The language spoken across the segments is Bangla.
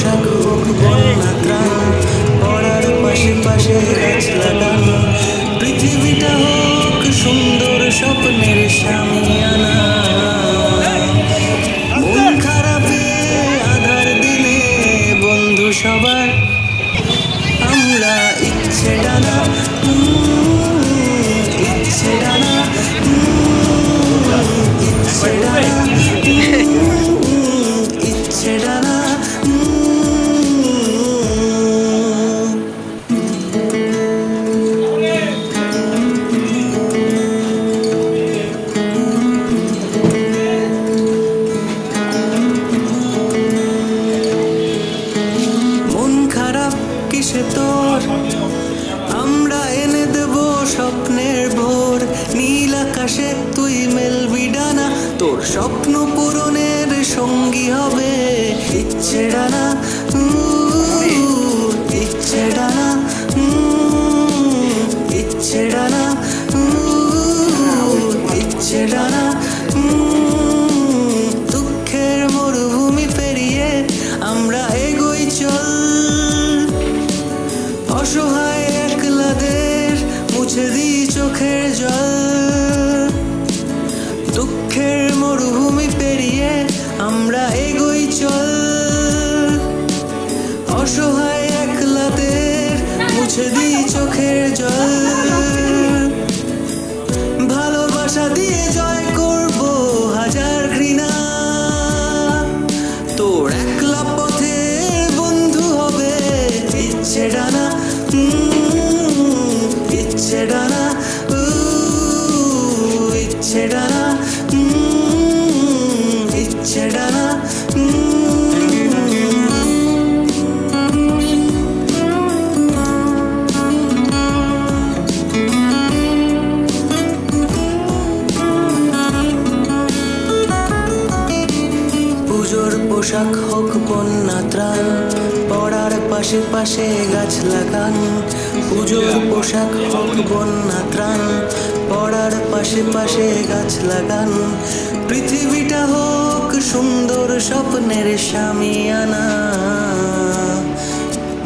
পোশাক হোক কন্যা ত্রাণ পড়ার পাশে পাশে গাছ লাগান পৃথিবীটা হোক সুন্দর স্বপ্নের মন স্বপ্ন পূরণের সঙ্গী হবে। ইচ্ছে ডানা ইচ্ছে ডানা ইচ্ছে ডানা ইচ্ছে ডানা দুঃখের মরুভূমি পেরিয়ে আমরা এগোই চল। অসহায় একলাদের মুছে দি চোখের জল। পুজোর পোশাক হোক, কন্যা ত্রাণ, পড়ার পাশে পাশে গাছ লাগান। পুজোর পোশাক হোক বন্যা ত্রাণ, পড়ার পাশে পাশে গাছ লাগান। পৃথিবীটা হোক সুন্দর স্বপ্নের সামিয়ানা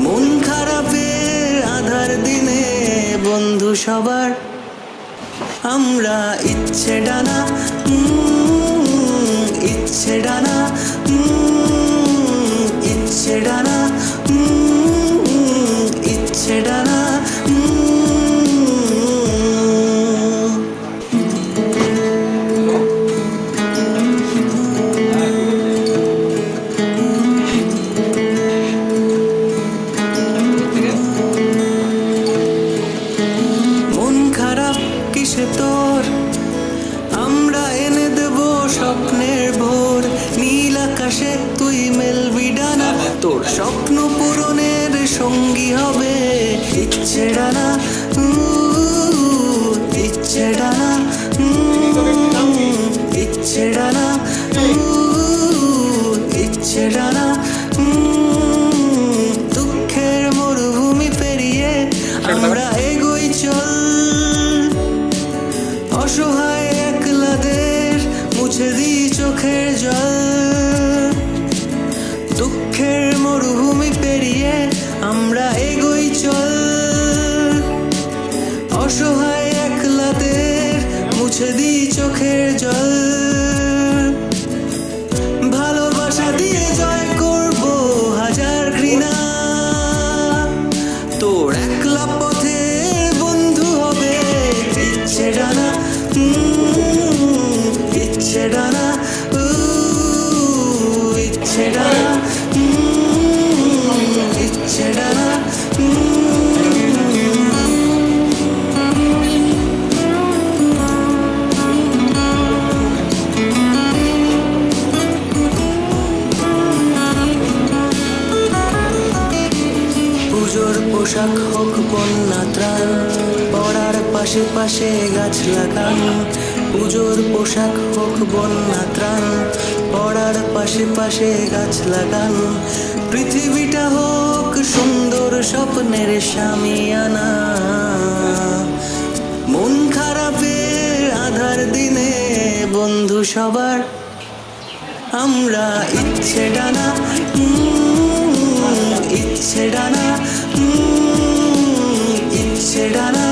মন খারাপের আধার দিনে বন্ধু সবার। আমরা ইচ্ছে ডানা ইচ্ছে ডানা। será nada. তোর স্বপ্ন পূরণের সঙ্গী হবে। ইচ্ছে ডানা ইচ্ছে ডানা ইচ্ছে ডানা। পুজোর পোশাক হোক বন্যা ত্রাণ পড়ার পাশে পাশে গাছ লাগানো পুজোর পোশাক হোক, বন্যা ত্রাণ, পড়ার পাশে পাশে গাছ লাগান। পৃথিবীটা হোক সুন্দর স্বপ্নের আনা। মন খারাপের আধার দিনে বন্ধু সবার। আমরা ইচ্ছে ডানা ইচ্ছে ডানা ইচ্ছে ডানা